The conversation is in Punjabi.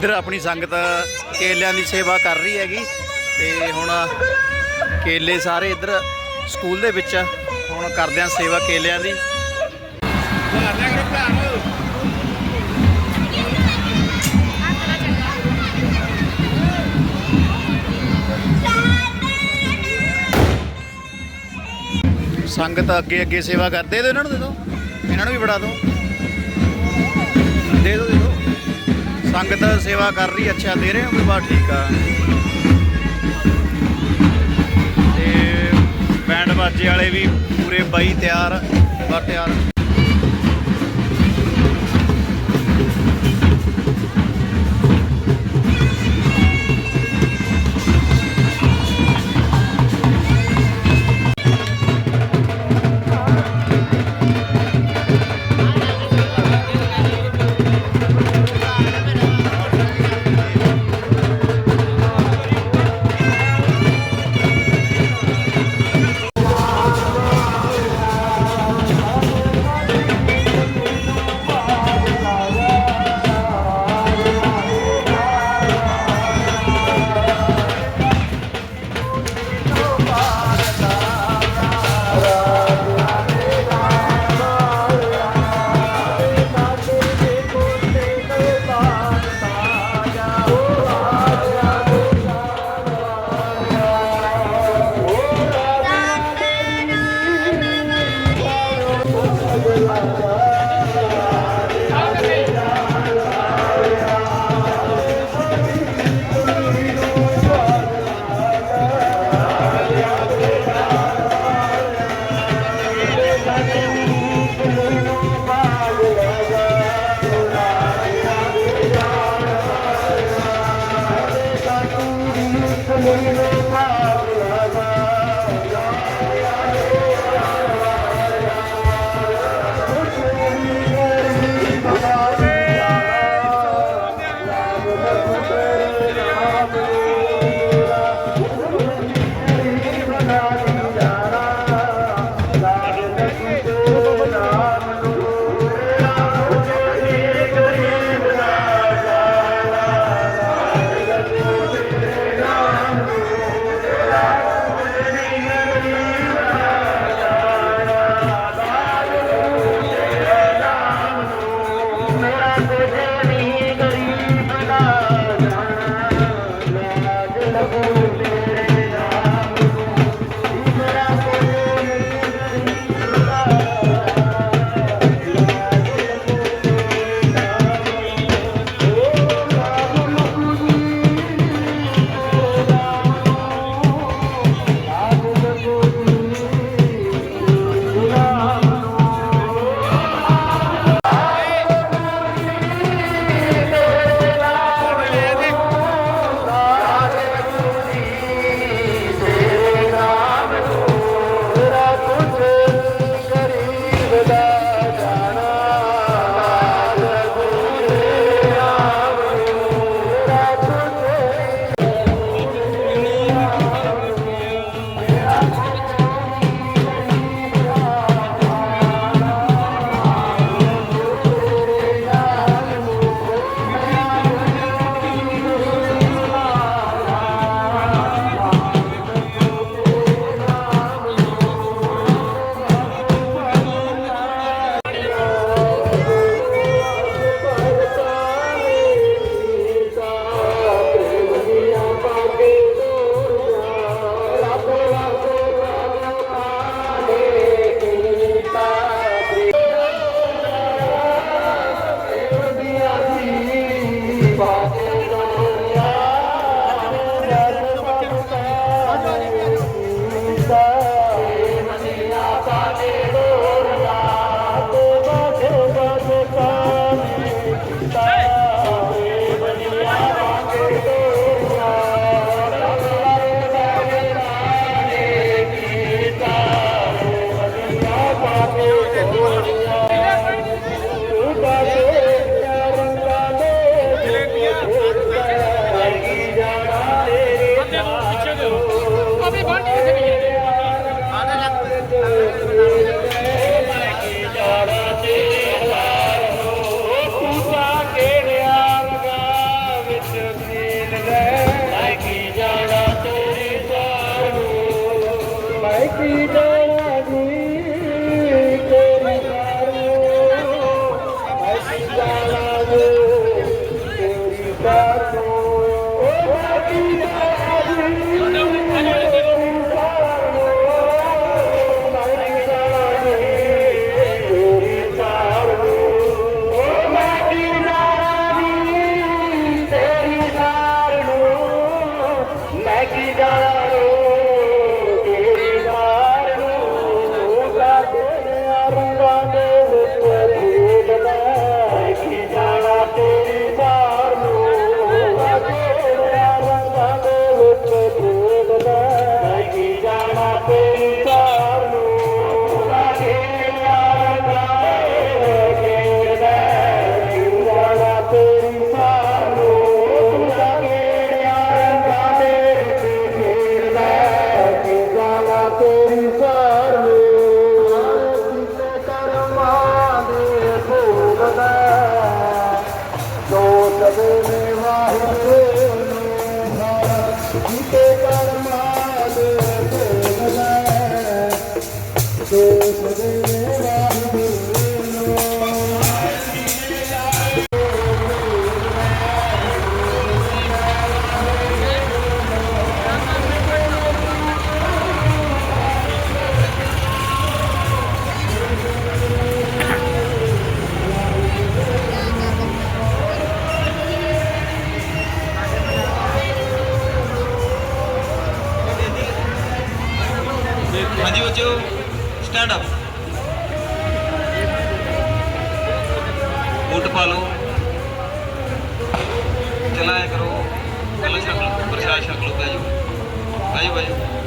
ਇੱਧਰ ਆਪਣੀ ਸੰਗਤ ਕੇਲਿਆਂ ਦੀ ਸੇਵਾ ਕਰ ਰਹੀ ਹੈਗੀ ਤੇ ਹੁਣ ਕੇਲੇ ਸਾਰੇ ਇੱਧਰ ਸਕੂਲ ਦੇ ਵਿੱਚ ਹੁਣ ਕਰਦੇ ਆ ਸੇਵਾ ਕੇਲਿਆਂ ਦੀ। ਸੰਗਤ ਅੱਗੇ ਅੱਗੇ ਸੇਵਾ ਕਰਦੇ ਦੇ ਇਹਨਾਂ ਨੂੰ ਦੇ ਦਿਓ। ਇਹਨਾਂ ਨੂੰ ਵੀ ਬੜਾ ਦਿਓ। ਦਿਓ ਦੇ ਦਿਓ। ਸੰਗਤ ਸੇਵਾ ਕਰ ਰਹੀ, ਅੱਛਾ, ਦੇ ਰਹੇ ਹੋ ਵੀ ਬਸ ਠੀਕ ਆ? ਤੇ ਬੈਂਡ ਬਾਜੇ ਵਾਲੇ ਵੀ ਪੂਰੇ ਬਾਈ ਤਿਆਰ ਬਾ ਤਿਆਰ। ਵਜੋਂ ਸਟੈਂਡ ਅਪ ਵੋਟ ਪਾ ਲਓ। ਚਲਾਇਆ ਕਰੋ। ਕਲਸ਼ਕ ਪ੍ਰਸ਼ਾਸਨ ਕੋਲ ਬੈਜੋ ਬੈਜੋ ਬੈਜੋ